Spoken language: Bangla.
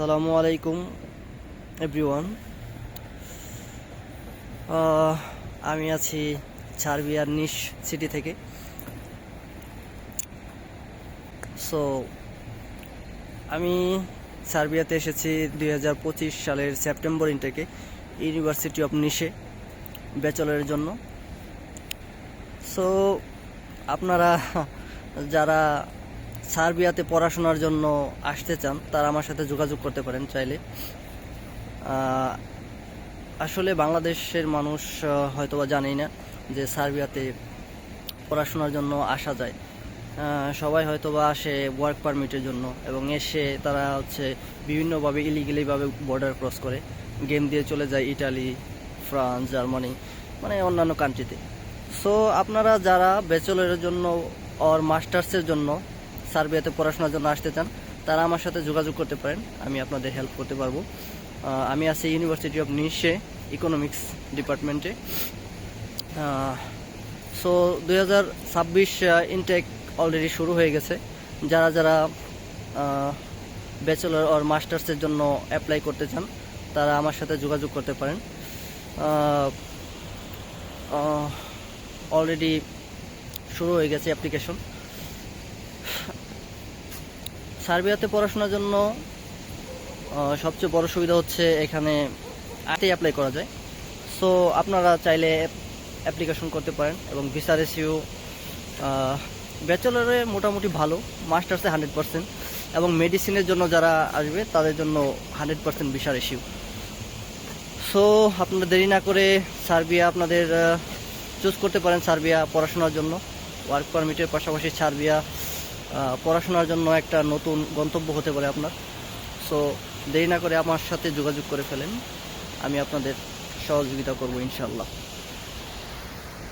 আসসালামু আলাইকুম এভরিওয়ান আমি আছি সার্বিয়ার নিশ সিটি থেকে। সো আমি সার্বিয়াতে এসেছি দু হাজার পঁচিশ সালের সেপ্টেম্বর ইনটেকে ইউনিভার্সিটি অফ নিশে ব্যাচেলরের জন্য। সো আপনারা যারা সার্বিয়াতে পড়াশোনার জন্য আসতে চান, তারা আমার সাথে যোগাযোগ করতে পারেন চাইলে। আসলে বাংলাদেশের মানুষ হয়তোবা জানেই না যে সার্বিয়াতে পড়াশোনার জন্য আসা যায়। সবাই হয়তোবা আসে ওয়ার্ক পারমিটের জন্য এবং এসে তারা হচ্ছে বিভিন্নভাবে ইলিগেলিভাবে বর্ডার ক্রস করে। গেম দিয়ে চলে যায় ইটালি ফ্রান্স জার্মানি মানে অন্যান্য কান্ট্রিতে সো আপনারা যারা ব্যাচেলরের জন্য অর মাস্টার্সের জন্য সার্বিয়াতে পড়াশোনার জন্য আসতে চান, তারা আমার সাথে যোগাযোগ করতে পারেন, আমি আপনাদের হেল্প করতে পারব। আমি আছি ইউনিভার্সিটি অফ নিশে ইকোনমিক্স ডিপার্টমেন্টে সো দুই হাজার ছাব্বিশ ইনটেক অলরেডি শুরু হয়ে গেছে। যারা যারা ব্যাচেলর অর মাস্টার্সের জন্য অ্যাপ্লাই করতে চান, তারা আমার সাথে যোগাযোগ করতে পারেন। অলরেডি শুরু হয়ে গেছে অ্যাপ্লিকেশন সার্বিয়াতে পড়াশোনার জন্য সবচেয়ে বড় সুবিধা হচ্ছে এখানে আতে অ্যাপ্লাই করা যায়। সো আপনারা চাইলে অ্যাপ্লিকেশন করতে পারেন এবং ভিসা রেসিও ব্যাচেলরে মোটামুটি ভালো মাস্টার্সে হান্ড্রেড পার্সেন্ট এবং মেডিসিনের জন্য যারা আসবে, তাদের জন্য hundred percent visa ratio so আপনারা দেরি না করে সার্বিয়া আপনাদের চুজ করতে পারেন সার্বিয়া পড়াশোনার জন্য। ওয়ার্ক পারমিটের পাশাপাশি সার্বিয়া পড়াশোনার জন্য একটা নতুন গন্তব্য হতে পারে আপনার। সো দেরি না করে আমার সাথে যোগাযোগ করে ফেলেন। আমি আপনাদের সহযোগিতা করব ইনশাল্লাহ